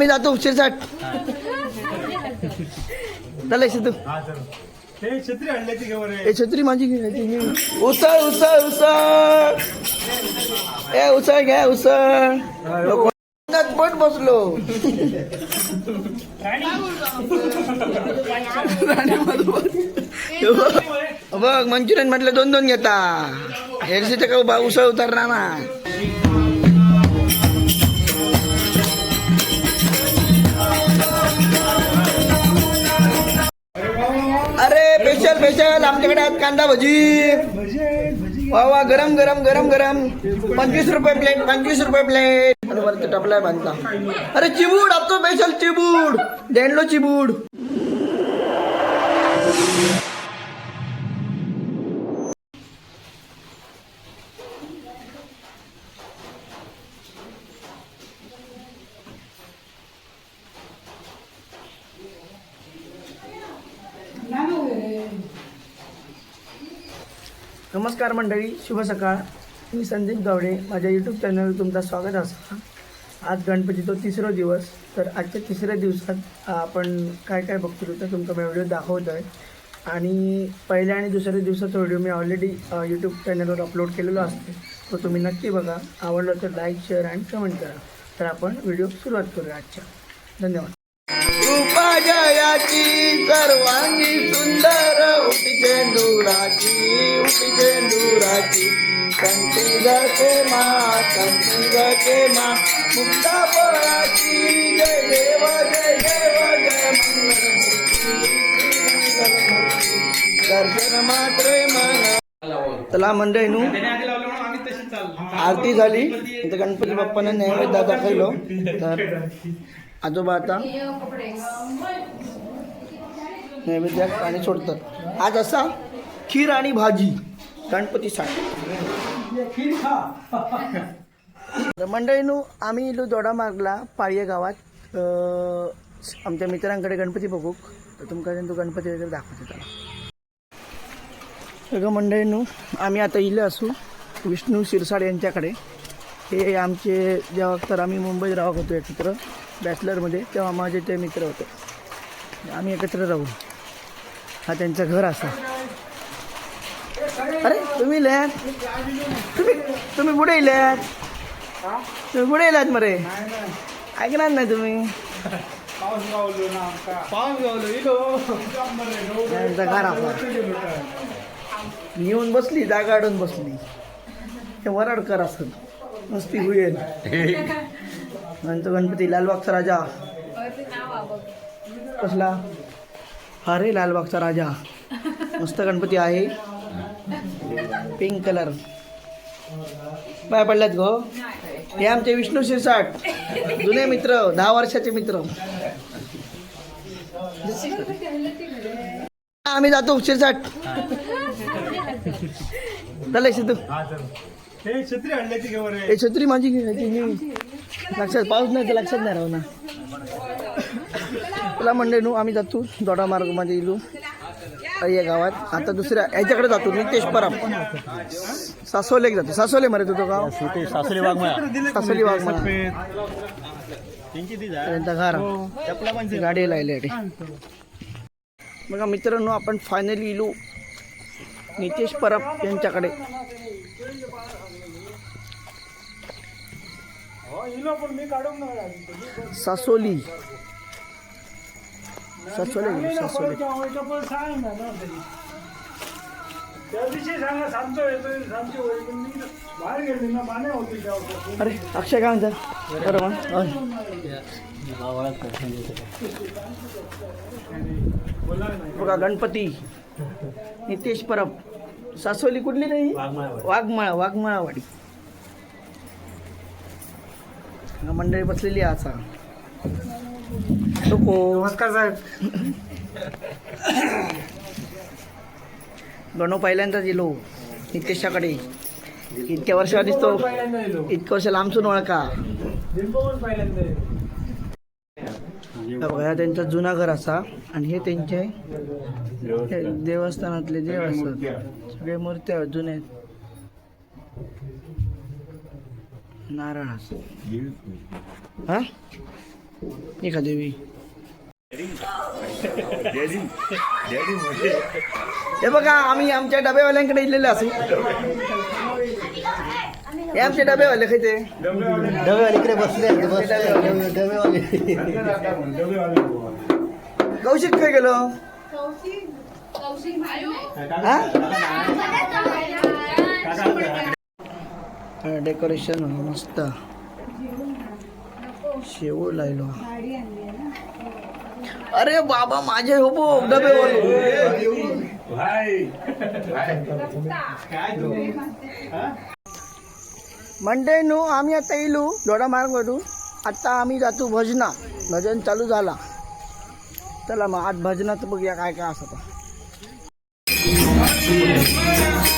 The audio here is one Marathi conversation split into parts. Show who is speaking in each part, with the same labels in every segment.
Speaker 1: आम्ही जातो शिरसाट चला तू.
Speaker 2: हे छत्री
Speaker 1: माझी. उसळ उसळ उसळ. ए उसळ घ्या उसळ. पण बसलो. बघ मंचुरियन म्हटलं दोन दोन घेता हेरशी टका बा उसळ उतरणार ना स्पेशल स्पेशल आमच्याकडे आज कांदा भजी. वा वा गरम गरम गरम गरम. पंचवीस रुपये प्लेट पंचवीस रुपये प्लेट वरती टपलाय बांधता. अरे चिबूड आमचं स्पेशल चिबूड. देणलो चिबूड. नमस्कार मंडळी शुभ सकाळ. मी संदीप गावडे माझ्या यूट्यूब चॅनलवर तुमचं स्वागत असतं आज गणपतीचा तिसरा दिवस तर आजच्या तिसऱ्या दिवसात आपण काय काय बघतो तर तुमचा मी व्हिडिओ दाखवतो आहे आणि पहिल्या आणि दुसऱ्या दिवसाचा व्हिडिओ मी ऑलरेडी यूट्यूब चॅनलवर अपलोड केलेला असते. तो तुम्ही नक्की बघा. आवडलं तर लाईक शेअर आणि कमेंट करा. तर आपण व्हिडिओ सुरुवात करूया आजच्या. धन्यवाद. रूपा जयाची सर्वांगी सुंदर उठचे दुराची उठचे दुराची कंठी गते मा कंठी गते मा मुक्ता पळाची जय देव जय देव जय दर्शन मात्र मन. चला मंडळी नू. आरती झाली. इथं गणपती बाप्पाने नैवेद्य दाखवलो. तर आजोबा आता? नैवेद्यात पाणी सोडतात. आज असा खीर आणि भाजी गणपतीसाठी तर मंडळीनू आम्ही इलो जोडा मार्गला पाळये गावात. आमच्या मित्रांकडे गणपती बघूक तर तुमका तो गणपती वगैरे दाखवतो त्याला. सगळं मंडळीनू आम्ही आता इले असू विष्णू शिरसाड यांच्याकडे. हे आमचे जेव्हा तर आम्ही मुंबईत राहत होतो एकत्र. बॅचलरमध्ये तेव्हा माझे ते मित्र होते. आम्ही एकत्र राहू. हा त्यांचं घर असा. अरे तुम्ही लयात तुम्ही तुम्ही पुढे इल्यात तुम्ही पुढे इलात मरे? ऐकणार नाही तुम्ही. त्यांचा घर असा. येऊन बसली जागा अडून बसली. ते वराडकर असत मस्ती होईल. नंतर गणपती लालबागचा राजा. कसला? हा रे लालबागचा राजा. मस्त गणपती आहे. Pink colour. बाय पडल्यात गो. हे आमचे विष्णू शिरसाट. जुने मित्र दहा वर्षाचे मित्र. आम्ही जातो शिरसाट. चला तू
Speaker 2: हे छत्री
Speaker 1: माझी घे ती घे. लक्षात पाऊस नाही तर लक्षात नाही राहू ना तुला म्हणले नू आम्ही जातो दोडा मार्गमध्ये इलू. या गावात. आता दुसऱ्या याच्याकडे जातो नितेश परब सासोलेक जातो. सासोले मरे तुझं गाव. सासोली त्यांचा घर. गाडी लायले बघा मित्रांनो आपण फायनली इलू. नितेश परब यांच्याकडे सासोली सासोले गेलो सासोले
Speaker 2: त्या दिवशी सांगा सांगतो येतोय सांगतो होय, पण मी बाहेर गेली ना पाण्या होती तेव्हा.
Speaker 1: अरे अक्षय काय म्हणतात बरं मग. बघा गणपती नितेश परब. सासोली कुठली नाही वाघमाळा वाघमाळावाडी हा मंडळी बसलेली असा नको
Speaker 2: नमस्कार साहेब.
Speaker 1: गणो पहिल्यांदाच गेलो नितेशाकडे इतक्या वर्ष आधीच तो
Speaker 2: पहिल्यांदा येलो
Speaker 1: इतकं वर्ष लांबसून ओळखा.
Speaker 2: येलो
Speaker 1: बघा त्यांचा जुना घर असा आणि हे त्यांचे हे देवस्थानातले देव असतात. सगळे मूर्त्या जुने आहेत. नारळ असं हा? एका देवी. हे बघा आम्ही आमच्या डबेवाल्यांकडे इलेले असू. हे आमचे डबेवाले खायचे
Speaker 3: डबेवाले इकडे बसले डबेवाले.
Speaker 1: कौशिक काय गेलो? हा? डेकोरेशन मस्त. शेवू लायलो. अरे बाबा माझे हो बो म्हणते मंडे नो आम्ही आता येलो दोडा मार्ग आता आम्ही जातो भजना भजन चालू झाला. चला मग आज भजनाचं बघूया काय काय असं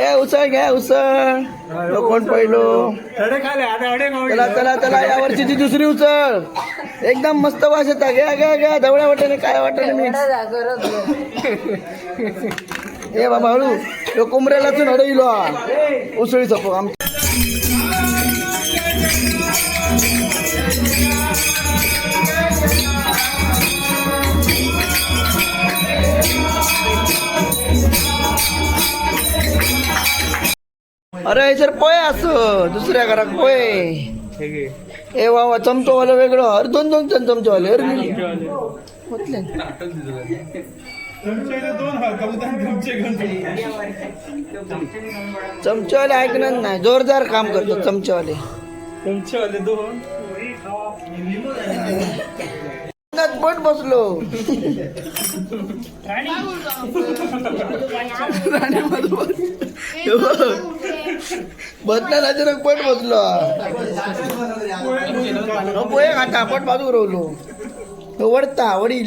Speaker 1: ए उसळ घ्या उसळ. तो कोण पहिलो? चला चला चला या वर्षीची दुसरी उसळ. एकदम मस्त वास येता. घ्या घ्या घ्या. धवळ्या वाट्याने काय वाट्याने मिक्स ए बाबा हळू. तो इलो. हा उसळी सपो. आम अरे सर पोय असं दुसऱ्या घरात पोय ए वा चमचोवालं वेगळं. अरे दोन दोन जण चमचोवाले अरे म्हटले चमचेवाले ऐकणार नाही. जोरदार काम करतो चमचेवाले. अंगात पोट बसलो. बदला नाचरक पट बसलो हो, पोहे खाता पोट बाजू रोवलो तो वडता वडील.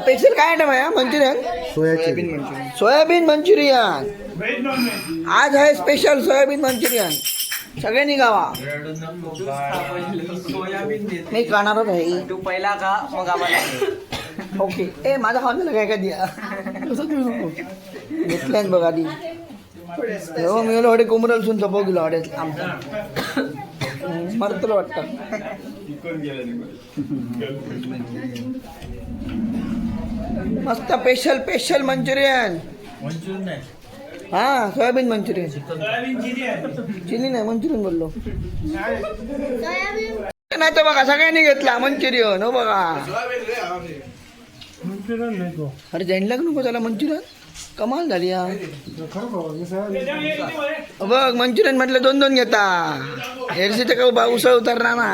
Speaker 1: स्पेशल काय आयटम आहे मंचुरियन?
Speaker 3: Soybean
Speaker 1: soybean manchurian. आज आहे स्पेशल सोयाबीन मंचुरियन. सगळ्यांनी गावा मी खाणारच आहे.
Speaker 4: तू पहिला का मग आम्हाला
Speaker 1: ओके ए माझा खाऊन झाला काय का द्या घेतल्यान बघ आधी. हो मी हडे कोमरल सुन चपव गेलो हडे आमचा मरतलो वाटतं. मस्त स्पेशल स्पेशल मंचुरियन. हा सोयाबीन मंचुरियन.
Speaker 2: सोयाबीन चिली
Speaker 1: नाही मंचुरियन बोललो. नाही तर बघा सगळ्यांनी घेतला मंचुरियन हो बघा.
Speaker 2: तो.
Speaker 1: अरे जैनला नको त्याला मंचुरियन? कमाल झाली हा. बघ मंचुरियन म्हटलं दोन दोन घेता हेरशीचं का बा उसळ उतरणार ना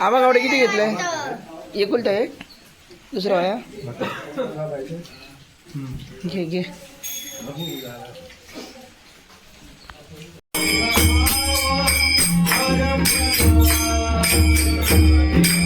Speaker 1: आबा गावडे किती घेतलंय? एकुलता एक? दुसरा वाया घे घे Thank you.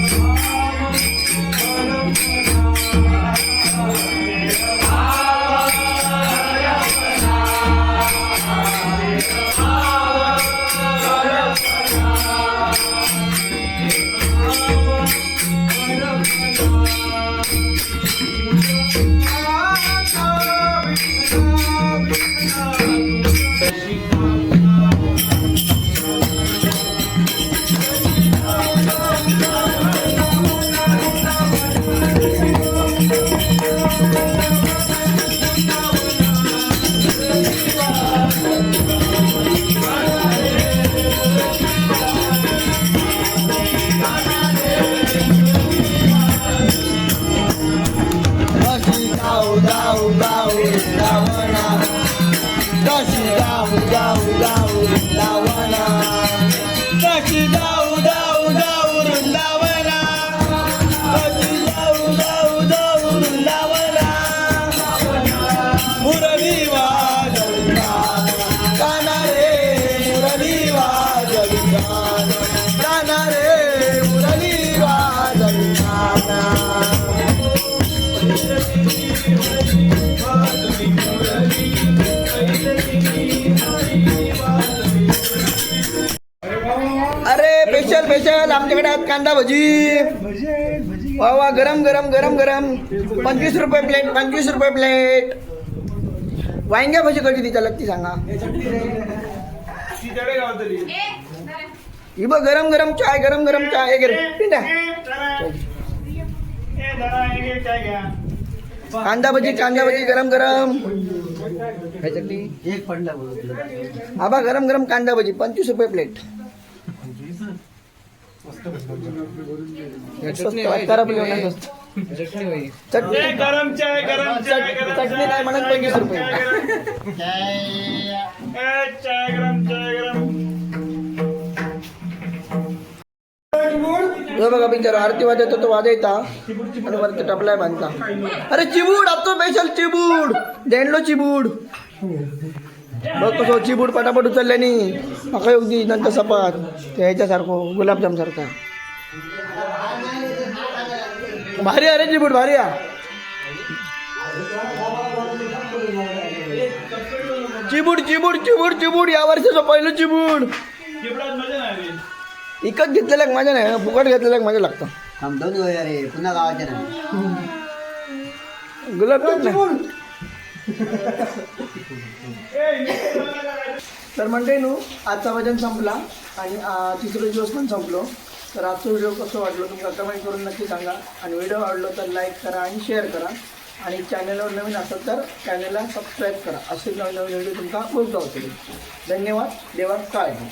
Speaker 1: कांदा भजी. वा वा गरम गरम गरम गरम. पंचवीस रुपये प्लेट पंचवीस रुपये प्लेट वांग्या भजी कधी तिच्या लागती सांगा. ही बघ गरम गरम चाय गरम गरम चाय हे घे पिंट्या. कांदा भजी कांदा भजी गरम गरम.
Speaker 3: एक
Speaker 1: आबा गरम गरम कांदा भजी पंचवीस रुपये प्लेट
Speaker 2: गरम चाय गरम चाय
Speaker 1: चट- चटणी नाही म्हणत पंचवीस रुपये.
Speaker 2: चाय गरम. चाय गरम
Speaker 1: बघा बिचारा आरती वाजवतो तो वाजयता आणि वरती टपलाय बांधता. अरे चिबूड आपतो स्पेशल चिबूड. देणलो चिबूड. बघ कसं चिबूड पटापट उचलल्यानी म्हाका येऊ दी नंतर सपात ते ह्याच्यासारखं गुलाबजाम सारखा भारी अरे चिबूड भारी आ चिबूड चिबूड चिबूड चिबूड. या वर्षाचं पहिलं चिबूड. इकत घेतलेलं माझ्या नाही फुकट घेतलेलं माझ्या लागतं.
Speaker 3: आम दोन वेळा रे पुन्हा गावाच्या नाही
Speaker 1: गुलाबजाम. तर म्हणते नू आजचा वजन संपला आणि तिसरे दिवस पण संपलो. तर आजचा व्हिडिओ कसं वाटलो तुमका कमेंट करून नक्की सांगा. आणि व्हिडिओ आवडलो तर लाईक करा आणि शेअर करा. आणि चॅनलवर नवीन असाल तर चॅनलला सबस्क्राईब करा. असे नवीन नवीन व्हिडिओ तुमचा बघता होतील. धन्यवाद. देवा काळजी